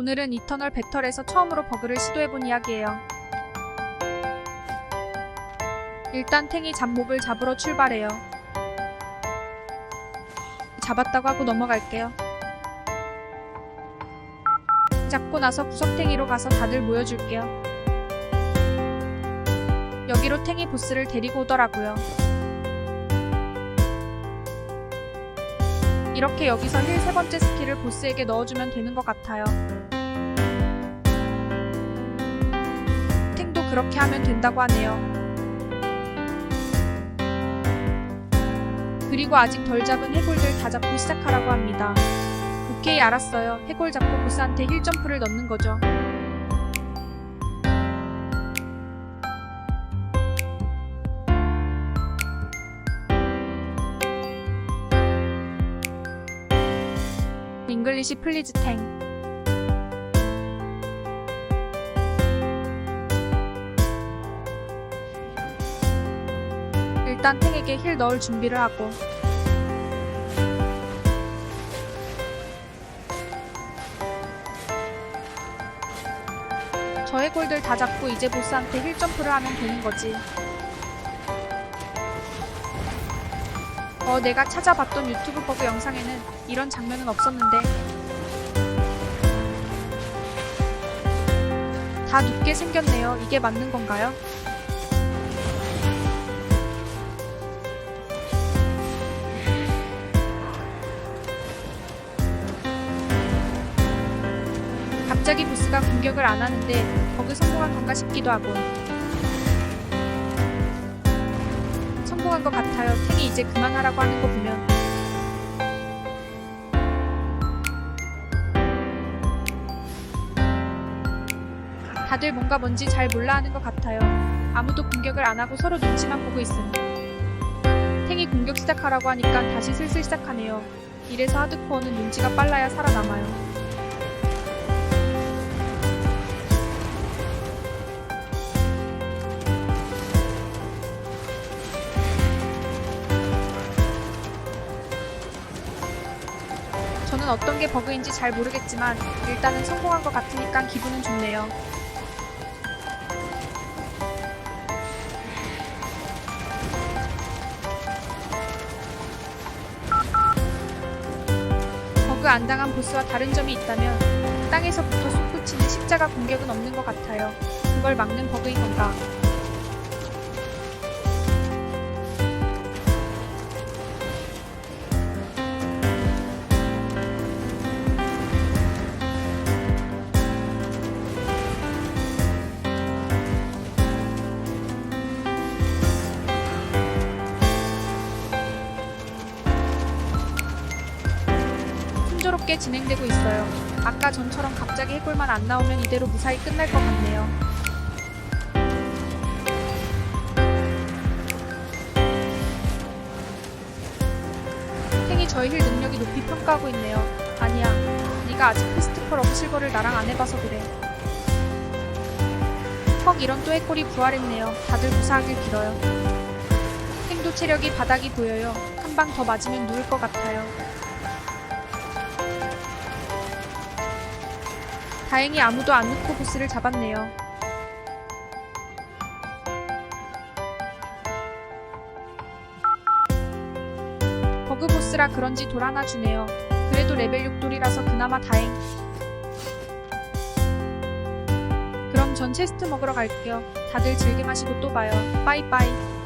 오늘은 이터널 배틀에서 처음으로 버그를 시도해본 이야기예요. 일단 탱이 잡몹을 잡으러 출발해요. 잡았다고 하고 넘어갈게요. 잡고 나서 구석탱이로 가서 다들 모여줄게요. 여기로 탱이 보스를 데리고 오더라고요. 이렇게 여기서 힐 세 번째 스킬을 보스에게 넣어주면 되는 것 같아요. 그렇게 하면 된다고 하네요. 그리고 아직 덜 잡은 해골들 다 잡고 시작하라고 합니다. 오케이 알았어요. 해골 잡고 보스한테 힐 점프를 넣는 거죠. 잉글리시 플리즈 탱 일단 탱에게 힐 넣을 준비를 하고 저 해골들 다 잡고 이제 보스한테 힐 점프를 하면 되는 거지. 어, 내가 찾아봤던 유튜브 버그 영상에는 이런 장면은 없었는데. 다 눕게 생겼네요. 이게 맞는 건가요? 갑자기 보스가 공격을 안 하는데 버그 성공한 건가 싶기도 하고. 성공한 것 같아요. 탱이 이제 그만하라고 하는 거 보면. 다들 뭔가 뭔지 잘 몰라 하는 것 같아요. 아무도 공격을 안 하고 서로 눈치만 보고 있음. 탱이 공격 시작하라고 하니까 다시 슬슬 시작하네요. 이래서 하드코어는 눈치가 빨라야 살아남아요. 저는 어떤 게 버그인지 잘 모르겠지만 일단은 성공한 것 같으니까 기분은 좋네요. 버그 안 당한 보스와 다른 점이 있다면 땅에서부터 솟구치는 십자가 공격은 없는 것 같아요. 그걸 막는 버그인 건가? 순조롭게 진행되고 있어요. 아까 전처럼 갑자기 해골만 안 나오면 이대로 무사히 끝날 것 같네요. 탱이 저의 힐 능력이 높이 평가하고 있네요. 아니야, 네가 아직 피스트펄 업실버를 나랑 안 해봐서 그래. 헉 이런 또 해골이 부활했네요. 다들 무사하길 빌어요. 탱도 체력이 바닥이 보여요. 한 방 더 맞으면 누울 것 같아요. 다행히 아무도 안 넣고 보스를 잡았네요. 버그 보스라 그런지 돌 하나 주네요. 그래도 레벨 6돌이라서 그나마 다행. 그럼 전 체스트 먹으러 갈게요. 다들 즐겨 마시고 또 봐요. 빠이빠이.